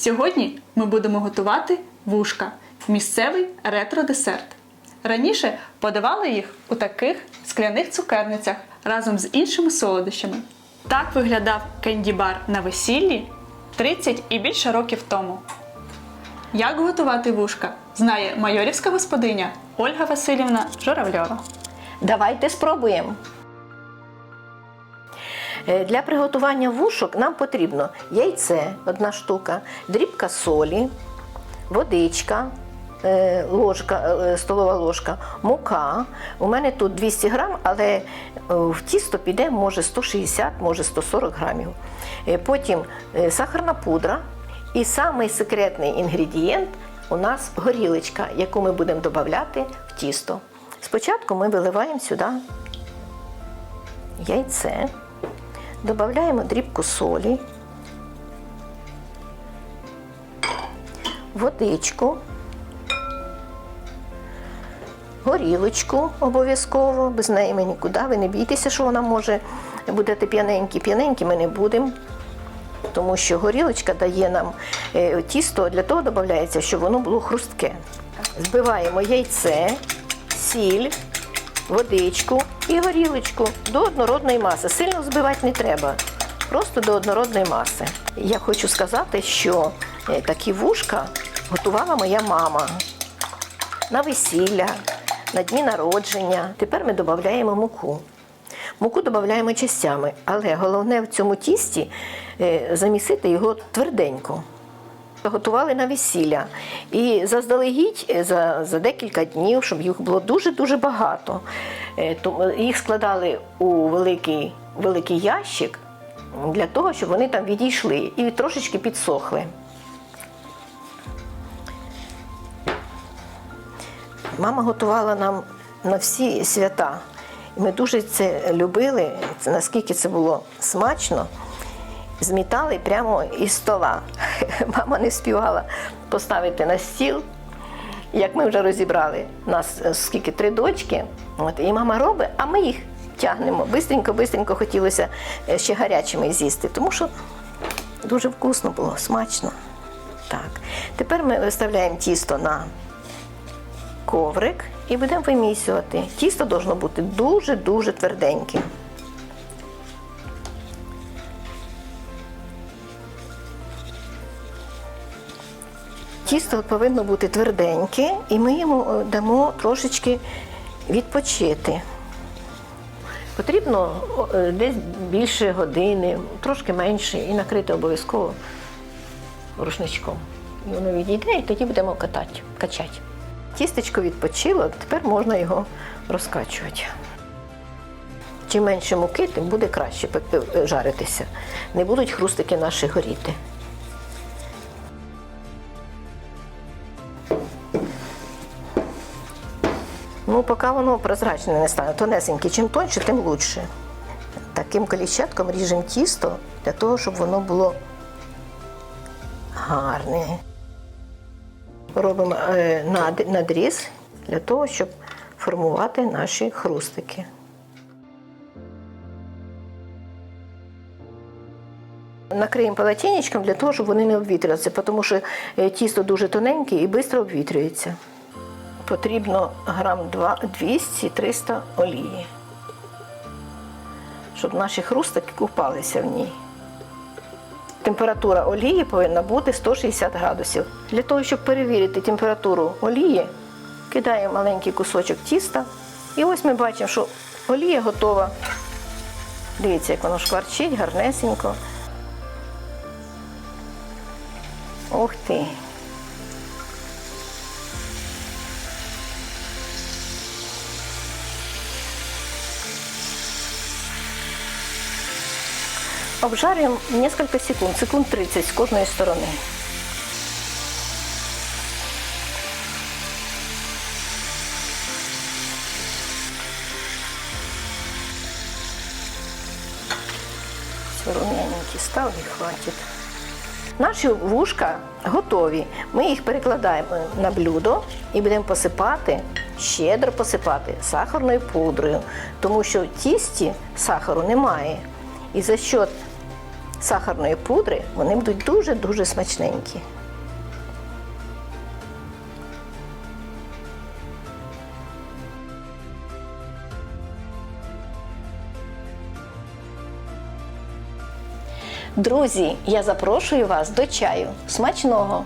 Сьогодні ми будемо готувати вушка місцевий ретро-десерт. Раніше подавали їх у таких скляних цукерницях разом з іншими солодощами. Так виглядав кенді-бар на весіллі 30 і більше років тому. Як готувати вушка, знає майорівська господиня Ольга Васильівна Журавльова. Давайте спробуємо. Е, Для приготування вушок нам потрібно яйце одна штука, дрібка солі, водичка, е, ложка, е, столова ложка, мука. У мене тут 200 грам, але в тісто піде може 160, може 140 грамів. Потім сахарна пудра. І самий секретний інгредієнт у нас горілочка, яку ми будемо додавати в тісто. Спочатку ми виливаємо сюди яйце, додаємо дрібку солі, водичку, горілочку обов'язково, без неї ми нікуди. Ви не бійтеся, що вона може будете п'яненькі. П'яненькі ми не будемо. Тому що горілочка дає нам е, тісто, для того додається, щоб воно було хрустке. Збиваємо яйце, сіль, водичку і горілочку до однородної маси. Сильно збивати не треба, просто до однородної маси. Я хочу сказати, що е, такі вушка готувала моя мама на весілля, на дні народження. Тепер ми додаємо муку. Муку додаємо частями, але головне в цьому тісті е, замісити його тверденько. Готували на весілля. І заздалегідь е, за, за декілька днів, щоб їх було дуже-дуже багато. Е, то Їх складали у великий, великий ящик для того, щоб вони там відійшли і трошечки підсохли. Мама готувала нам на всі свята. Ми дуже це любили, наскільки це було смачно. Змітали прямо із стола. Мама не співала поставити на стіл. Як ми вже розібрали, нас е, скільки три дочки, от, і мама робить, а ми їх тягнемо. Бистренько, бистренько хотілося е, ще гарячими з'їсти, тому що дуже вкусно було, смачно. Так. Тепер ми виставляємо тісто на коврик і будемо вимісювати. Тісто должно бути дуже-дуже тверденьким. Тісто повинно бути тверденьке, і ми йому е, дамо трошечки відпочити. Потрібно е, десь більше години, трошки менше, і накрити обов'язково рушничком. І воно відійде, і тоді будемо катати, качати. Тістечко відпочило, тепер можна його розкачувати. Чим менше муки, тим буде краще жаритися. Не будуть хрустики наші горіти. Ну, поки воно прозрачне не стане, тонесеньке. Чим тоньше, тим краще. Таким коліщатком ріжемо тісто для того, щоб воно було гарне. Робимо е, над- надріз для того, щоб формувати наші хрустики. Накриємо полотенечком для того, щоб вони не обвітрювалися, тому що е, тісто дуже тоненьке і швидко обвітрюється. Потрібно грам 200-300 олії, щоб наші хрустики купалися в ній. Температура олії повинна бути 160 градусів. Для того, щоб перевірити температуру олії, кидаємо маленький кусочок тіста. І ось ми бачимо, що олія готова. Дивіться, як воно шкварчить, гарнесенько. Ух ти! Обжарюємо несколько секунд, секунд 30 з кожної сторони. Все стали і хватить. Наші вушка готові. Ми їх перекладаємо на блюдо і будемо посипати, щедро посипати сахарною пудрою, тому що в тісті сахару немає. І за счет сахарної пудри, вони будуть дуже-дуже смачненькі. Друзі, я запрошую вас до чаю. Смачного!